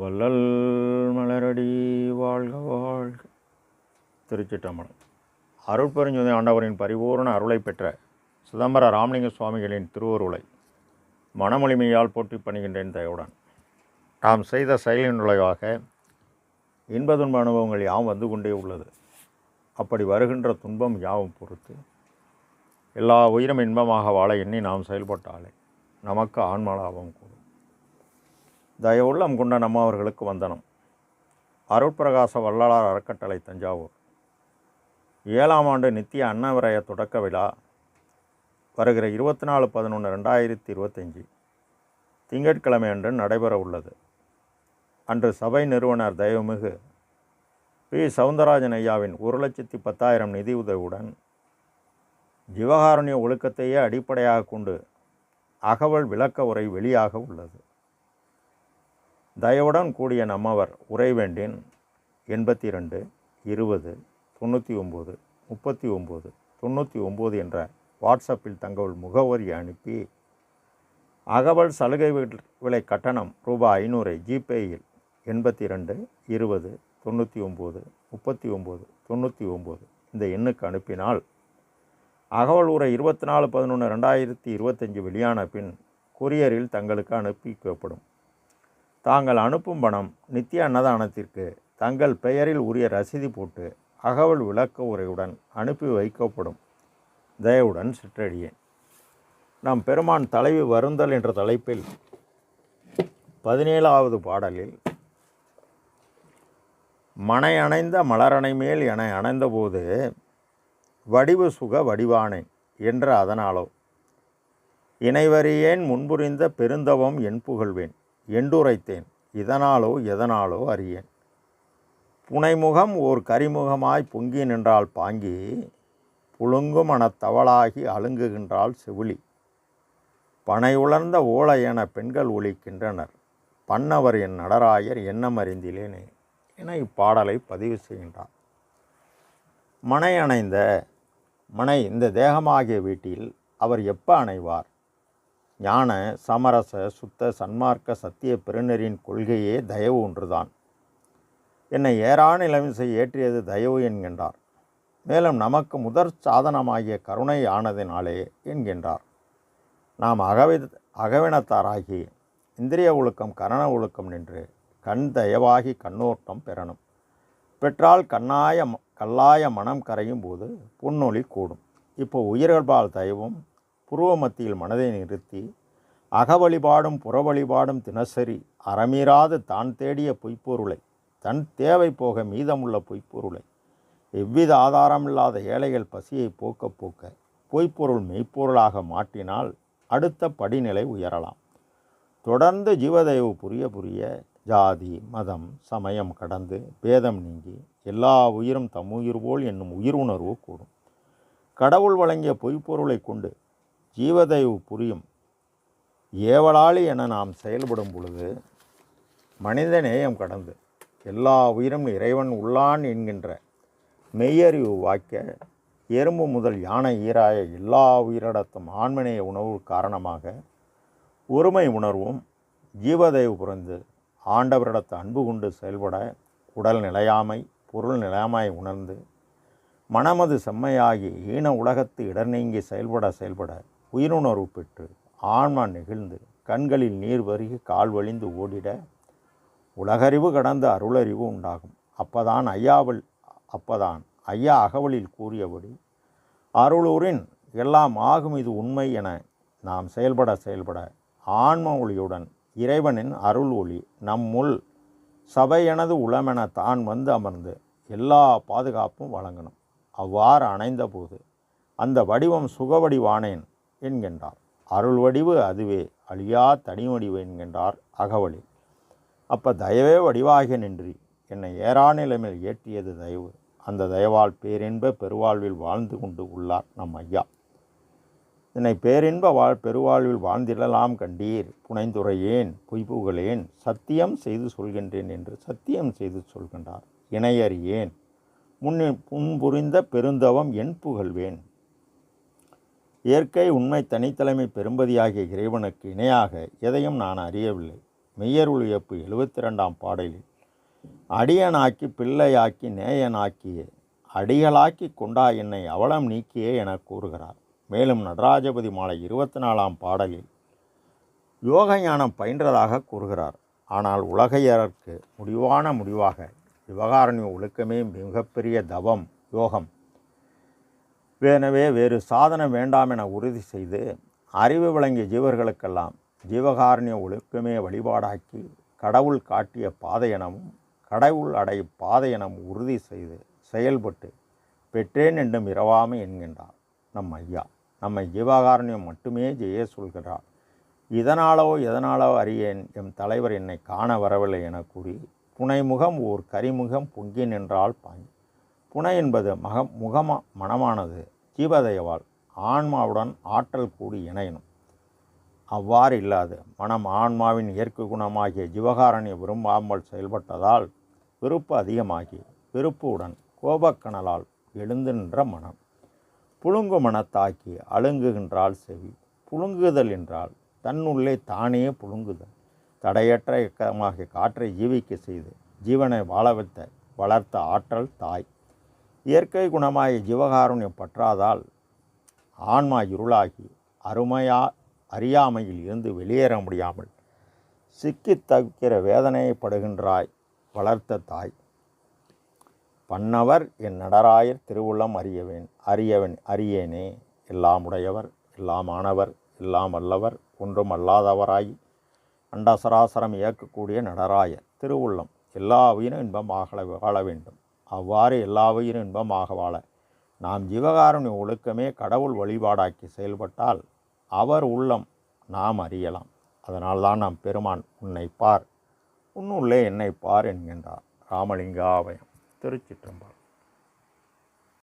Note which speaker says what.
Speaker 1: வள்ளல் மலரடி வாழ்க வாழ்க. திருச்சிட்டம்பலம் அருட்பெருஞ்சோதி ஆண்டவரின் பரிபூர்ண அருளை பெற்ற சிதம்பர ராமலிங்க சுவாமிகளின் திருவருளை மனமொழிமையால் போற்றி பணிகின்றேன் தயவுடன். நாம் செய்த செயலின் விளைவாக இன்ப துன்ப அனுபவங்கள் யாவும் வந்து கொண்டே உள்ளது. அப்படி வருகின்ற துன்பம் யாவும் பொறுத்து. எல்லா உயிரும் இன்பமாக வாழ எண்ணி நாம் செயல்பட்டாலே நமக்கு ஆன்மலாபம் கூடும். தயவுள்ளம் கொண்ட நம்ம அவர்களுக்கு வந்தனம். அருட்பிரகாச வள்ளலார் அறக்கட்டளை தஞ்சாவூர். ஏழாம் ஆண்டு நித்திய அன்னவரைய தொடக்க விழா வருகிற இருபத்தி நாலு பதினொன்று ரெண்டாயிரத்தி இருபத்தஞ்சி. திங்கட்கிழமை அன்று நடைபெற உள்ளது. அன்று சபை நிறுவனர் தயவுமிகு பி. சவுந்தரராஜன் ஐயாவின் ஒரு லட்சத்தி பத்தாயிரம் நிதி உதவியுடன் ஜீவகாருண்ய ஒழுக்கத்தையே அடிப்படையாக கொண்டு அகவல் விளக்க உரை வெளியாக உள்ளது. தயவுடன் கூடிய நம்மவர் உரை வேண்டின் எண்பத்தி ரெண்டு இருபது தொண்ணூற்றி ஒம்பது முப்பத்தி ஒம்பது தொண்ணூற்றி ஒம்பது என்ற வாட்ஸ்அப்பில் தங்கள் முகவரி அனுப்பி அகவல் சலுகை விலை கட்டணம் ரூபாய் ஐநூறை ஜிபேயில் எண்பத்தி ரெண்டு இருபது தொண்ணூற்றி ஒம்பது முப்பத்தி ஒம்பது தொண்ணூற்றி ஒம்பது இந்த எண்ணுக்கு அனுப்பினால் அகவல் உரை இருபத்தி நாலு பதினொன்று ரெண்டாயிரத்தி இருபத்தஞ்சி வெளியான பின் கொரியரில் தங்களுக்கு அனுப்பி வைக்கப்படும் தாங்கள் அனுப்பும் பணம் நித்திய அன்னதானத்திற்கு தங்கள் பெயரில் உரிய ரசீது போட்டு அகவல் விளக்க உரையுடன் அனுப்பி வைக்கப்படும். தயவுடன் சிற்றடியேன். நம் பெருமான் தலைவி வருந்தல் என்ற தலைப்பில் பதினேழாவது பாடலில் மனை அணைந்த மலரணை மேல் என அணைந்தபோது வடிவு சுக வடிவானேன் என்ற அதனாலோ. இணைவறியேன் முன்புரிந்த பெருந்தவம் என் புகழ்வேன். என்றுரைத்தேன். இதனாலோ எதனாலோ அறியேன். புனைமுகம் ஓர் கரிமுகமாய் பொங்கி நின்றால் பாங்கி புழுங்கும் மனத்தவளாகி அழுங்குகின்றாள் செவிலி. பனை உலர்ந்த ஓலை என பெண்கள் ஒழிக்கின்றனர் பன்னவர் என் நடராயர் எண்ணம் அறிந்திலேனே என இப்பாடலை பதிவு செய்கின்றார் மனை அணைந்த மனை இந்த தேகமாகிய வீட்டில் அவர் எப்போ அணைவார்? ஞான சமரச சுத்த சன்மார்க்க சத்திய பெருநரின் கொள்கையே தயவு ஒன்றுதான். என்னை ஏறான இளமிசை ஏற்றியது தயவு என்கின்றார். மேலும் நமக்கு முதற் சாதனமாகிய கருணை ஆனதினாலே என்கின்றார். நாம் அகவி அகவினத்தாராகி இந்திரிய ஒழுக்கம் கரண ஒழுக்கம் நின்று கண் தயவாகி கண்ணோட்டம் பெறணும். பெற்றால் கண்ணாய ம- கல்லாய மனம் கரையும் போது புன்னொழி கூடும். இப்போ உயிர்கள்பால் தயவும் புருவ மத்தியில் மனதை நிறுத்தி அகவழிபாடும் புறவழிபாடும் தினசரி அறமீறாது தான் தேடிய பொய்ப்பொருளை தன் தேவை போக மீதமுள்ள பொய்ப்பொருளை எவ்வித ஆதாரமில்லாத ஏழைகள் பசியை போக்க போக்க பொய்ப்பொருள் மெய்ப்பொருளாக மாற்றினால் அடுத்த படிநிலை உயரலாம். தொடர்ந்து ஜீவதயவு புரிய புரிய ஜாதி மதம் சமயம் கடந்து பேதம் நீங்கி எல்லா உயிரும் தம் உயிர் போல் என்னும் உயிர் உணர்வு கூடும். கடவுள் வழங்கிய பொய்ப்பொருளை கொண்டு ஜீவதயவு புரியும். ஏவலாளி என நாம் செயல்படும் பொழுது மனித நேயம் கடந்து எல்லா உயிரும் இறைவன் உள்ளான் என்கின்ற மெய்யறிவு வாய்க்க எறும்பு முதல் யானை ஈராய எல்லா உயிரிடத்தும் ஆண்மனைய உணவு காரணமாக ஒருமை உணர்வும் ஜீவதயவு புரிந்து ஆண்டவரிடத்து அன்பு கொண்டு செயல்பட உடல் நிலையாமை பொருள் நிலையாமை உணர்ந்து மனமது செம்மையாகி ஈன உலகத்து இடர் நீங்கி செயல்பட செயல்பட உயிருணர்வு பெற்று ஆன்மா நெகிழ்ந்து கண்களில் நீர் வருகி கால் வழிந்து ஓடிட உலகறிவு கடந்த அருளறிவு உண்டாகும். அப்பதான் ஐயாவல் அப்பதான் ஐயா அகவலில் கூறியபடி அருளூரின் எல்லாம் ஆகும் இது உண்மை என நாம் செயல்பட செயல்பட ஆன்ம ஒளியுடன் இறைவனின் அருள் ஒளி நம்முள் சபையனது உளமென தான் வந்து அமர்ந்து எல்லா பாதுகாப்பும் வழங்கணும். அவ்வாறு அணைந்தபோது அந்த வடிவம் சுகவடிவானேன் என்கின்றார். அருள் வடிவு அதுவே அழியா தனி வடிவு என்கின்றார் அகவலி அப்போ தயவே வடிவாகிய நின்றி என்னை ஏறா நிலைமையில் ஏற்றியது தயவு. அந்த தயவால் பேரின்ப பெருவாழ்வில் வாழ்ந்து கொண்டு உள்ளார் நம் ஐயா. என்னை பேரின்ப வாழ் பெருவாழ்வில் வாழ்ந்திடலாம் கண்டீர். புனைந்துரையேன் பொய்ப்புகளேன் சத்தியம் செய்து சொல்கின்றேன் என்று சத்தியம் செய்து சொல்கின்றார். இணையறியேன். முன்னே புன்புரிந்த பெருந்தவம் என் புகழ்வேன். இயற்கை உண்மை தனித்தலைமை பெரும்பதியாகிய இறைவனுக்கு இணையாக எதையும் நான் அறியவில்லை. மெய்யருள் இயப்பு எழுபத்தி ரெண்டாம் பாடலில் அடியனாக்கி பிள்ளையாக்கி நேயனாக்கிய அடிகளாக்கி கொண்டா என்னை அவலம் நீக்கியே என கூறுகிறார். மேலும் நடராஜபதி மாலை இருபத்தி நாலாம் பாடலில் யோக ஞானம் பயின்றதாக கூறுகிறார். ஆனால் உலகையருக்கு முடிவான முடிவாக விவகாரணி ஒழுக்கமே மிகப்பெரிய தவம் யோகம். எனவே வேறு சாதனம் வேண்டாம் என உறுதி செய்து அறிவு விளங்கிய ஜீவர்களுக்கெல்லாம் ஜீவகாரணிய ஒழுக்கமே வழிபாடாக்கி கடவுள் காட்டிய பாதை எனவும் கடவுள் அடை பாதை எனவும் உறுதி செய்து செயல்பட்டு பெற்றேன் என்றும் இரவாமை என்கின்றார். நம் ஐயா நம்மை ஜீவகாரண்யம் மட்டுமே ஜெய சொல்கிறார். இதனாலோ எதனாலோ அறியேன் எம் தலைவர் என்னை காண வரவில்லை என கூறி புனைமுகம் ஓர் கரிமுகம் பொங்கி நின்றால் பாய். புனை என்பது மக முகம மனமானது. ஜீவதயவால் ஆன்மாவுடன் ஆற்றல் கூடி இணையணும். அவ்வாறு இல்லாது மனம் ஆன்மாவின் இயற்கை குணமாகிய ஜீவகாரணி விரும்பாமல் செயல்பட்டதால் வெறுப்பு அதிகமாகி வெறுப்புடன் கோபக்கணலால் எழுந்து நின்ற மனம். புழுங்கு மனத்தாக்கி அழுங்குகின்றால் செவி புழுங்குதல் என்றால் தன்னுள்ளே தானே புழுங்குதல். தடையற்ற இயக்கமாகிய காற்றை ஜீவிக்க செய்து ஜீவனை வாழ வைத்த வளர்த்த ஆற்றல் தாய். இயற்கை குணமாய ஜீவகாருண்யம் பற்றாதால் ஆன்மா இருளாகி அருமையா அறியாமையில் இருந்து வெளியேற முடியாமல் சிக்கி தவிக்கிற வேதனைப்படுகின்றாய் வளர்த்த தாய். பன்னவர் என் நடராயர் திருவுள்ளம் அறியவேன் அறியவன் அறியேனே. எல்லாம் உடையவர் எல்லாம் ஆனவர் எல்லாம் அல்லவர் ஒன்றும் அல்லாதவராய் அண்டசராசரம் இயக்கக்கூடிய நடராயர் திருவுள்ளம். எல்லா உயிரும் இன்பமாக வாழ வேண்டும். அவ்வாறு எல்லா உயிரும் இன்பமாக வாழ. நாம் ஜீவகாரணி ஒழுக்கமே கடவுள் வழிபாடாக்கி செயல்பட்டால் அவர் உள்ளம் நாம் அறியலாம். அதனால்தான் நாம் பெருமான் உன்னை பார். உன்னுள்ளே என்னை பார் என்கின்றார். ராமலிங்காவயம் திருச்சிற்றம்பலம்.